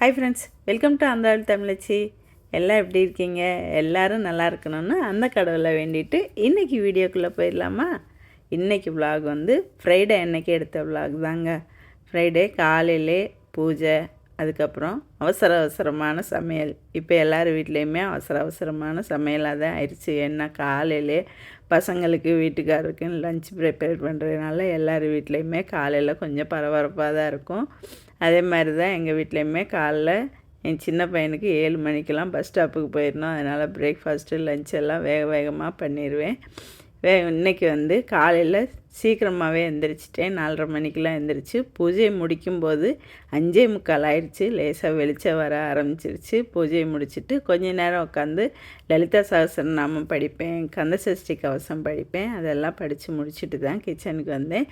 Hi friends welcome to அந்த தமிழச்சி எல்லாம் எப்படி இருக்கீங்க? எல்லோரும் நல்லா இருக்கணும்னு அந்த கடவுளை வேண்டிட்டு இன்றைக்கி வீடியோக்குள்ளே போயிடலாமா? இன்றைக்கி விலாக் வந்து ஃப்ரைடே அன்னைக்கு எடுத்த விலாக் தாங்க. ஃப்ரைடே காலையிலே பூஜை அதுக்கப்புறம் அவசர அவசரமான சமையல். இப்போ எல்லார் வீட்லேயுமே அவசர அவசரமான சமையலாக தான் ஆயிடுச்சு ஏன்னா காலையிலே பசங்களுக்கு வீட்டுக்காருக்குன்னு லஞ்ச் ப்ரிப்பேர் பண்ணுறதுனால எல்லார் வீட்லேயுமே காலையில் கொஞ்சம் பரபரப்பாக தான் இருக்கும். அதே மாதிரி தான் எங்கள் வீட்லேயுமே காலைல என் சின்ன பையனுக்கு ஏழு மணிக்கெல்லாம் பஸ் ஸ்டாப்புக்கு போயிடணும். அதனால் பிரேக்ஃபாஸ்ட்டு லஞ்ச் எல்லாம் வேக வேகமாக பண்ணிடுவேன். வே இன்றைக்கி வந்து காலையில் சீக்கிரமாகவே எந்திரிச்சிட்டேன். நாலரை மணிக்கெலாம் எந்திரிச்சு பூஜையை முடிக்கும்போது அஞ்சே முக்கால் ஆயிடுச்சு. லேசாக வெளிச்சம் வர ஆரம்பிச்சிருச்சு. பூஜையை முடிச்சுட்டு கொஞ்ச நேரம் உட்காந்து லலிதா சகசரநாமம் படிப்பேன் கந்தசஷ்டி கவசம் படிப்பேன். அதெல்லாம் படித்து முடிச்சுட்டு தான் கிச்சனுக்கு வந்தேன்.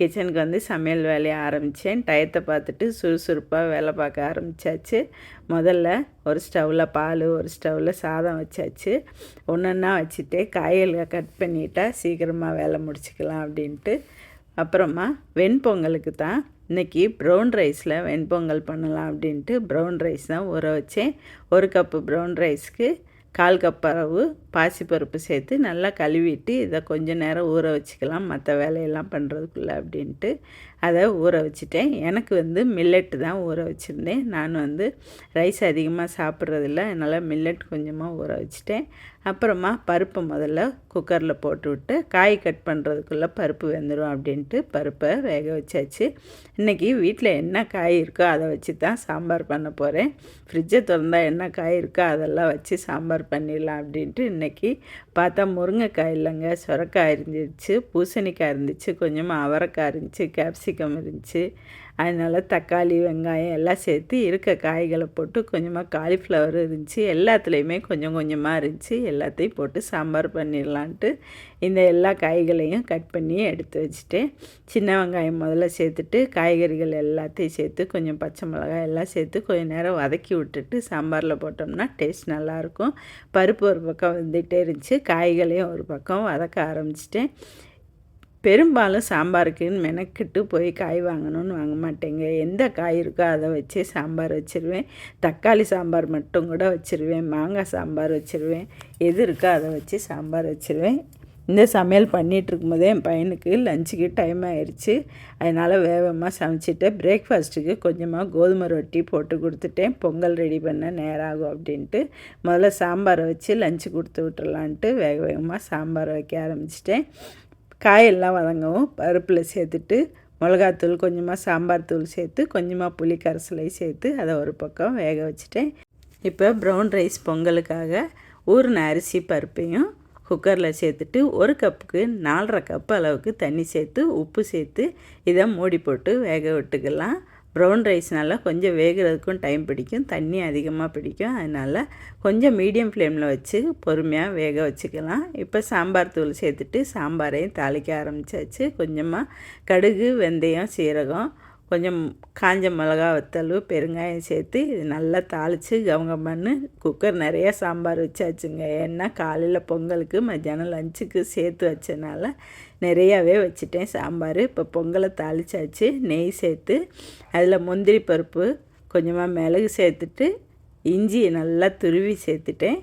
கிச்சனுக்கு வந்து சமையல் வேலையை ஆரம்பித்தேன் டயத்தை பார்த்துட்டு சுறுசுறுப்பாக வேலை பார்க்க ஆரம்பித்தாச்சு முதல்ல ஒரு ஸ்டவ்வில் பால் ஒரு ஸ்டவ்வில் சாதம் வச்சாச்சு. ஒன்றா வச்சுட்டு காய்களை கட் பண்ணிட்டா சீக்கிரமாக வேலை முடிச்சுக்கலாம் அப்படின்ட்டு. அப்புறமா வெண்பொங்கலுக்கு தான் இன்றைக்கி ப்ரௌன் ரைஸில் வெண்பொங்கல் பண்ணலாம் அப்படின்ட்டு ப்ரௌன் ரைஸ் தான் ஊற வச்சேன். ஒரு கப்பு ப்ரௌன் ரைஸ்க்கு கால் கப் அளவு பாசிப்பருப்பு சேர்த்து நல்லா கழுவிட்டு இதை கொஞ்சம் நேரம் ஊற வச்சுக்கலாம் மற்ற வேலையெல்லாம் பண்ணுறதுக்குள்ளே அப்படின்ட்டு. அதை ஊற வச்சுட்டேன். எனக்கு வந்து மில்லெட்டு தான் ஊற வச்சுருந்தேன். நான் வந்து ரைஸ் அதிகமாக சாப்பிட்றதில்ல. அதனால் மில்லட் கொஞ்சமாக ஊற வச்சுட்டேன். அப்புறமா பருப்பு முதல்ல குக்கரில் போட்டுவிட்டு காய் கட் பண்ணுறதுக்குள்ளே பருப்பு வெந்துடும் அப்படின்ட்டு பருப்பை வேக வச்சாச்சு. இன்றைக்கி வீட்டில் என்ன காய் இருக்கோ அதை வச்சு தான் சாம்பார் பண்ண போகிறேன். ஃப்ரிட்ஜை திறந்தா என்ன காய் இருக்கோ அதெல்லாம் வச்சு சாம்பார் பண்ணிடலாம் அப்படின்ட்டு இன்றைக்கி பார்த்தா முருங்கைக்காய் இல்லைங்க. சுரக்காய் இருந்துச்சு பூசணிக்காய் இருந்துச்சு கொஞ்சமாக அவரைக்காய் இருந்துச்சு கேப்சிகம் இருந்துச்சு அதனால் தக்காளி வெங்காயம் எல்லாம் சேர்த்து இருக்க காய்களை போட்டு கொஞ்சமாக காலிஃப்ளவர் இருந்துச்சு. எல்லாத்துலேயுமே கொஞ்சம் கொஞ்சமாக இருந்துச்சு. எல்லாத்தையும் போட்டு சாம்பார் பண்ணிடலான்ட்டு இந்த எல்லா காய்களையும் கட் பண்ணி எடுத்து வச்சுட்டேன். சின்ன வெங்காயம் முதல்ல சேர்த்துட்டு காய்கறிகள் எல்லாத்தையும் சேர்த்து கொஞ்சம் பச்சை மிளகாய் எல்லாம் சேர்த்து கொஞ்சம் நேரம் வதக்கி விட்டுட்டு சாம்பாரில் போட்டோம்னா டேஸ்ட் நல்லாயிருக்கும். பருப்பு ஒரு பக்கம் வந்துகிட்டே இருந்துச்சு. காய்களையும் ஒரு பக்கம் வதக்க ஆரம்பிச்சிட்டேன். பெரும்பாலும் சாம்பாருக்குன்னு மெனக்கிட்டு போய் காய் வாங்கணும்னு வாங்க மாட்டேங்க. எந்த காய் இருக்கோ அதை வச்சு சாம்பார் வச்சுருவேன். தக்காளி சாம்பார் மட்டும் கூட வச்சுருவேன். மாங்காய் சாம்பார் வச்சுருவேன். எது இருக்கோ அதை வச்சு சாம்பார் வச்சுருவேன். இந்த சமையல் பண்ணிகிட்ருக்கும்போதே என் பையனுக்கு லஞ்சுக்கு டைம் ஆயிடுச்சு அதனால் வேகமாக சமைச்சிட்டு பிரேக்ஃபாஸ்ட்டுக்கு கொஞ்சமாக கோதுமை ரொட்டி போட்டு கொடுத்துட்டேன். பொங்கல் ரெடி பண்ண நேரம் ஆகும் அப்படின்ட்டு முதல்ல சாம்பாரை வச்சு லஞ்சு கொடுத்து விட்டுறலான்ட்டு வேக வேகமாக சாம்பார் வைக்க ஆரம்பிச்சிட்டேன். காயெல்லாம் வதங்கவும் பருப்பில் சேர்த்துட்டு மிளகாத்தூள் கொஞ்சமாக சாம்பார் தூள் சேர்த்து கொஞ்சமாக புளி கரைசலை சேர்த்து அதை ஒரு பக்கம் வேக வச்சுட்டேன். இப்போ ப்ரௌன் ரைஸ் பொங்கலுக்காக ஊறின அரிசி பருப்பையும் குக்கரில் சேர்த்துட்டு ஒரு கப்புக்கு நாலரை கப் அளவுக்கு தண்ணி சேர்த்து உப்பு சேர்த்து இதை மூடி போட்டு வேக விட்டுக்கலாம். ப்ரௌன் ரைஸ்னால கொஞ்சம் வேகிறதுக்கும் டைம் பிடிக்கும் தண்ணி அதிகமாக பிடிக்கும். அதனால் கொஞ்சம் மீடியம் ஃப்ளேமில் வச்சு பொறுமையாக வேக வச்சுக்கலாம். இப்போ சாம்பார் தூள் சேர்த்துட்டு சாம்பாரையும் தாளிக்க ஆரம்பித்தாச்சு கொஞ்சமாக கடுகு வெந்தயம் சீரகம் கொஞ்சம் காஞ்ச மிளகா வத்தல் பெருங்காயம் சேர்த்து இது நல்லா தாளித்து கவங்கம்மன்னு குக்கர் நிறையா சாம்பார் வச்சாச்சுங்க. ஏன்னா காலையில் பொங்கலுக்கு மத்தியானம் லஞ்சுக்கு சேர்த்து வச்சனால நிறையாவே வச்சுட்டேன் சாம்பார். இப்போ பொங்கலை தாளிச்சாச்சு. நெய் சேர்த்து அதில் முந்திரி பருப்பு கொஞ்சமாக மிளகு சேர்த்துட்டு இஞ்சியை நல்லா துருவி சேர்த்துட்டேன்.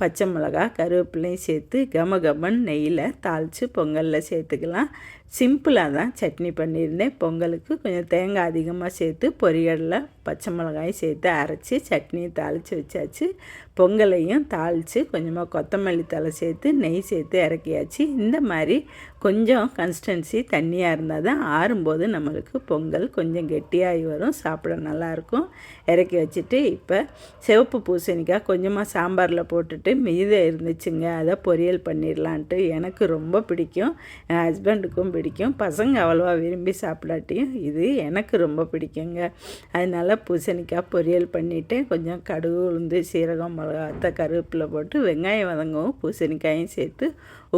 பச்சை மிளகா கருவேப்பிலையும் சேர்த்து கம கமன் நெய்யில் தாளித்து பொங்கலில் சேர்த்துக்கலாம். சிம்பிளாக தான் சட்னி பண்ணியிருந்தேன். பொங்கலுக்கு கொஞ்சம் தேங்காய் அதிகமாக சேர்த்து பொரியலில் பச்சை மிளகாயும் சேர்த்து அரைச்சி சட்னியை தாளித்து வச்சாச்சு. பொங்கலையும் தாளித்து கொஞ்சமாக கொத்தமல்லி தலை சேர்த்து நெய் சேர்த்து இறக்கியாச்சு. இந்த மாதிரி கொஞ்சம் கன்சிஸ்டன்சி தண்ணியாக இருந்தால் தான் ஆறும்போது நம்மளுக்கு பொங்கல் கொஞ்சம் கெட்டியாகி வரும். சாப்பிட நல்லாயிருக்கும். இறக்கி வச்சுட்டு இப்போ சிவப்பு பூசணிக்காய் கொஞ்சமாக சாம்பாரில் போட்டுட்டு மீதம் இருந்துச்சுங்க. அதை பொரியல் பண்ணிடலான்ட்டு எனக்கு ரொம்ப பிடிக்கும். என் ஹஸ்பண்டுக்கும் பிடிக்கும். பசங்க அவ்வளோவா விரும்பி சாப்பிடாட்டியும் இது எனக்கு ரொம்ப பிடிக்குங்க. அதனால் பூசணிக்காய் பொரியல் பண்ணிவிட்டு கொஞ்சம் கடுகு உளுந்து சீரகம் மிளகாத்த கருவேப்பிலை போட்டு வெங்காயம் வதங்கவும் பூசணிக்காயும் சேர்த்து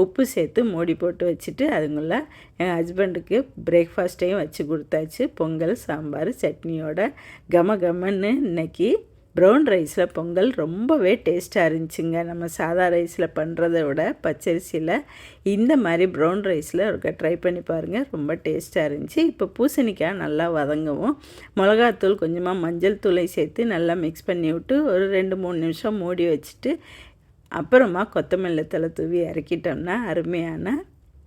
உப்பு சேர்த்து மூடி போட்டு வச்சுட்டு அதுங்கள என் ஹஸ்பண்டுக்கு பிரேக்ஃபாஸ்ட்டையும் வச்சு கொடுத்தாச்சு. பொங்கல் சாம்பார் சட்னியோட கம கமன்னு இன்னைக்கு ப்ரௌன் ரைஸில் பொங்கல் ரொம்பவே டேஸ்ட்டாக இருந்துச்சுங்க. நம்ம சாதா ரைஸில் பண்ணுறத விட பச்சரிசியில் இந்த மாதிரி ப்ரௌன் ரைஸில் இருக்க ட்ரை பண்ணி பாருங்கள் ரொம்ப டேஸ்ட்டாக இருந்துச்சு. இப்போ பூசணிக்காய் நல்லா வதங்கவும். மிளகாத்தூள் கொஞ்சமாக மஞ்சள் தூளை சேர்த்து நல்லா மிக்ஸ் பண்ணி விட்டு ஒரு ரெண்டு மூணு நிமிஷம் மூடி வச்சுட்டு அப்புறமா கொத்தமல்லி தலை தூவி இறக்கிட்டோம்னா அருமையான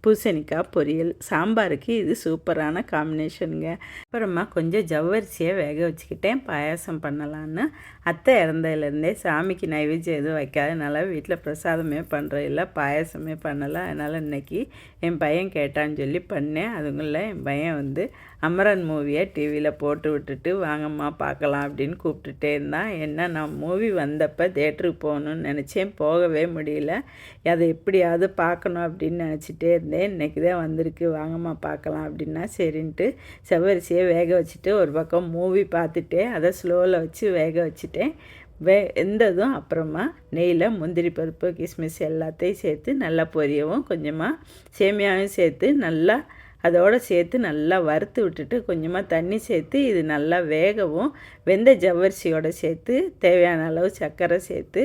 பூசணிக்காய் பொரியல் சாம்பாருக்கு இது சூப்பரான காம்பினேஷனுங்க அப்புறமா கொஞ்சம் ஜவ்வரிசியை வேக வச்சுக்கிட்டேன். பாயாசம் பண்ணலான்னு. அத்தை இறந்ததுலேருந்தே சாமிக்கு நைவேத்தியம் எதுவும் வைக்காதனால வீட்டில் பிரசாதமே பண்ணுறேன் இல்லை பாயாசமே பண்ணலை. அதனால் இன்றைக்கி என் பையன் கேட்டான்னு சொல்லி பண்ணேன். அதுங்களில் என் பையன் வந்து அமரன் மூவியை டிவியில் போட்டு விட்டுட்டு வாங்கம்மா பார்க்கலாம் அப்படின்னு கூப்பிட்டுட்டே இருந்தான். என்ன நான் மூவி வந்தப்போ தேட்டருக்கு போகணுன்னு நினச்சேன். போகவே முடியல. அதை எப்படியாவது பார்க்கணும் அப்படின்னு நினச்சிட்டே இருந்தேன். இன்றைக்கி தான் வந்திருக்கு வாங்கம்மா பார்க்கலாம் அப்படின்னா சரின்ட்டு செவ்வரிசியை வேக வச்சுட்டு ஒரு பக்கம் மூவி பார்த்துட்டேன் அதை ஸ்லோவில் வச்சு வேக வச்சுட்டேன். வே எந்ததும் அப்புறமா நெய்யில் முந்திரி பருப்பு கிஸ்மிஸ் எல்லாத்தையும் சேர்த்து நல்லா பொரியவும் கொஞ்சமாக சேமியாவும் சேர்த்து நல்லா அதோடு சேர்த்து நல்லா வறுத்து விட்டுட்டு கொஞ்சமாக தண்ணி சேர்த்து இது நல்லா வேகவும் வெந்த ஜவ்வரிசியோடு சேர்த்து தேவையான அளவு சர்க்கரை சேர்த்து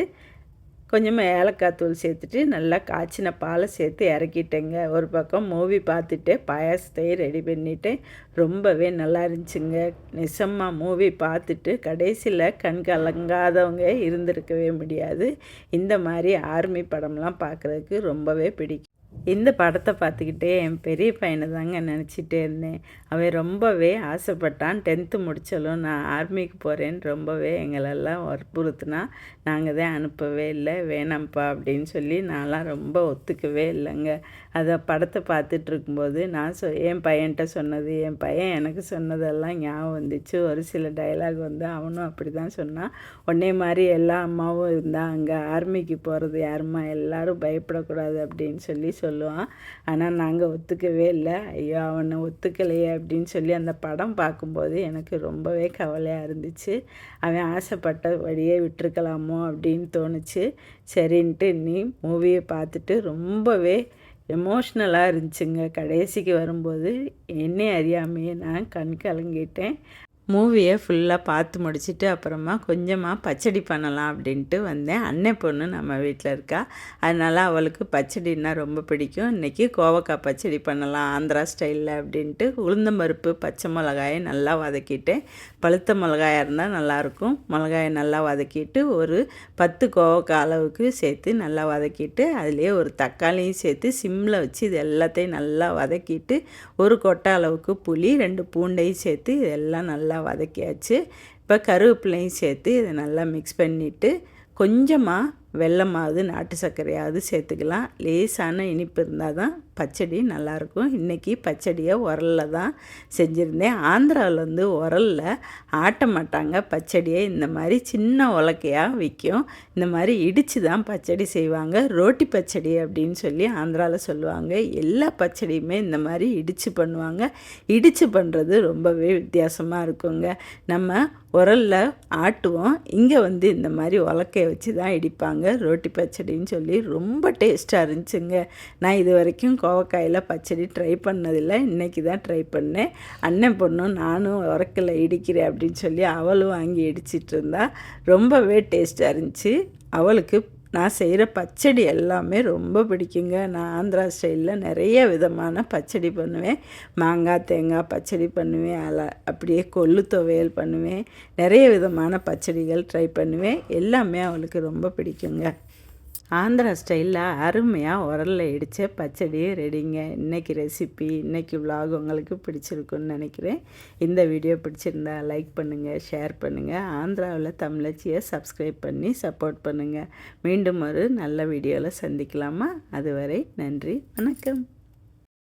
கொஞ்சமாக ஏலக்காய் தூள் சேர்த்துட்டு நல்லா காய்ச்சின பாலை சேர்த்து இறக்கிட்டேங்க. ஒரு பக்கம் மூவி பார்த்துட்டு பாயாசத்தையே ரெடி பண்ணிவிட்டேன் ரொம்பவே நல்லா இருந்துச்சுங்க. நிசமாக மூவி பார்த்துட்டு கடைசியில் கண் கலங்காதவங்க இருந்திருக்கவே முடியாது. இந்த மாதிரி ஆர்மி படம்லாம் பார்க்குறதுக்கு ரொம்பவே பிடிக்கும். இந்த படத்தை பார்த்துக்கிட்டே என் பெரிய பையனை தாங்க நினச்சிட்டே இருந்தேன். அவன் ரொம்பவே ஆசைப்பட்டான். டென்த்து முடித்தாலும் நான் ஆர்மிக்கு போகிறேன்னு ரொம்பவே எங்களெல்லாம் வற்புறுத்தினா. நாங்கள் தான் அனுப்பவே இல்லை. வேணாம்ப்பா அப்படின்னு சொல்லி நான்லாம் ரொம்ப ஒத்துக்கவே இல்லைங்க. அதை படத்தை பார்த்துட்டு இருக்கும்போது நான் சொ என் பையன்கிட்ட சொன்னது என் பையன் எனக்கு சொன்னதெல்லாம் ஞாபகம் வந்துச்சு. ஒரு சில டைலாக் வந்து அவனும் அப்படி தான் சொன்னான். உடனே மாதிரி எல்லா அம்மாவும் இருந்தால் அங்கே ஆர்மிக்கு போகிறது யாருமா எல்லோரும் பயப்படக்கூடாது அப்படின்னு சொல்லி சொல்லுவான். ஆனால் நாங்கள் ஒத்துக்கவே இல்லை. ஐயோ அவனை ஒத்துக்கலையே அப்படின்னு சொல்லி அந்த படம் பார்க்கும்போது எனக்கு ரொம்பவே கவலையாக இருந்துச்சு. அவன் ஆசைப்பட்ட வழியே விட்டுருக்கலாமோ அப்படின்னு தோணுச்சு. சரின்ட்டு நீ மூவியை பார்த்துட்டு ரொம்பவே எமோஷ்னலாக இருந்துச்சுங்க. கடைசிக்கு வரும்போது என்னை அறியாமையே நான் கண் கலங்கிட்டேன். மூவியை ஃபுல்லாக பார்த்து முடிச்சுட்டு அப்புறமா கொஞ்சமாக பச்சடி பண்ணலாம் அப்படின்ட்டு வந்தேன். அன்னை பொண்ணு நம்ம வீட்டில் இருக்கா. அதனால் அவளுக்கு பச்சடின்னா ரொம்ப பிடிக்கும். இன்றைக்கி கோவக்காய் பச்சடி பண்ணலாம் ஆந்திரா ஸ்டைலில் அப்படின்ட்டு உளுந்தம்பருப்பு பச்சை மிளகாயை நல்லா வதக்கிட்டேன். பழுத்த மிளகாயாக இருந்தால் நல்லாயிருக்கும். மிளகாயை நல்லா வதக்கிட்டு ஒரு பத்து கோவக்காய் அளவுக்கு சேர்த்து நல்லா வதக்கிட்டு அதிலே ஒரு தக்காளியும் சேர்த்து சிம்மில் வச்சு இது எல்லாத்தையும் நல்லா வதக்கிட்டு ஒரு கொட்டை அளவுக்கு புளி ரெண்டு பூண்டையும் சேர்த்து இதெல்லாம் நல்லா நல்லா வதக்கியாச்சு. இப்போ கருவேப்பிலையும் சேர்த்து இதை நல்லா மிக்ஸ் பண்ணிவிட்டு கொஞ்சமாக வெள்ளமாவது நாட்டு சர்க்கரையாவது சேர்த்துக்கலாம். லேசான இனிப்பு இருந்தால் தான் பச்சடி நல்லாயிருக்கும். இன்றைக்கி பச்சடியை உரலில் தான் செஞ்சுருந்தேன். ஆந்திராவில் வந்து உரலில் ஆட்ட மாட்டாங்க. பச்சடியை இந்த மாதிரி சின்ன உலக்கையாக விற்கும். இந்த மாதிரி இடித்து தான் பச்சடி செய்வாங்க. ரோட்டி பச்சடி அப்படின்னு சொல்லி ஆந்திராவில் சொல்லுவாங்க. எல்லா பச்சடியுமே இந்த மாதிரி இடித்து பண்ணுவாங்க. இடித்து பண்ணுறது ரொம்பவே வித்தியாசமாக இருக்குங்க. நம்ம உரலில் ஆட்டுவோம். இங்கே வந்து இந்த மாதிரி உலக்கையை வச்சு தான் இடிப்பாங்க. ரோட்டி பச்சடின்னு சொல்லி ரொம்ப டேஸ்ட்டாக இருந்துச்சுங்க. நான் இது வரைக்கும் கோவக்காயில் பச்சடி ட்ரை பண்ணதில்லை. இன்றைக்கி தான் ட்ரை பண்ணேன். அண்ணன் பொண்ணும் நானும் உரக்கில் இடிக்கிறேன் அப்படின்னு சொல்லி அவளும் வாங்கி இடிச்சிட்டு இருந்தா ரொம்பவே டேஸ்ட்டாக இருந்துச்சு. அவளுக்கு நான் செய்கிற பச்சடி எல்லாமே ரொம்ப பிடிக்குங்க. நான் ஆந்திரா ஸ்டைலில் நிறைய விதமான பச்சடி பண்ணுவேன். மாங்காய் தேங்காய் பச்சடி பண்ணுவேன். அல அப்படியே கொள்ளு துவையல் பண்ணுவேன். நிறைய விதமான பச்சடிகள் ட்ரை பண்ணுவேன். எல்லாமே அவளுக்கு ரொம்ப பிடிக்குங்க. ஆந்திரா ஸ்டைலில் அருமையாக உரலில் இடித்த பச்சடி ரெடிங்க. இன்றைக்கி ரெசிபி இன்றைக்கி விலாக் உங்களுக்கு பிடிச்சிருக்குன்னு நினைக்கிறேன். இந்த வீடியோ பிடிச்சிருந்தா லைக் பண்ணுங்கள் ஷேர் பண்ணுங்கள் ஆந்திராவில் தமிழச்சியை சப்ஸ்கிரைப் பண்ணி சப்போர்ட் பண்ணுங்கள் மீண்டும் ஒரு நல்ல வீடியோவில் சந்திக்கலாமா? அதுவரை நன்றி வணக்கம்.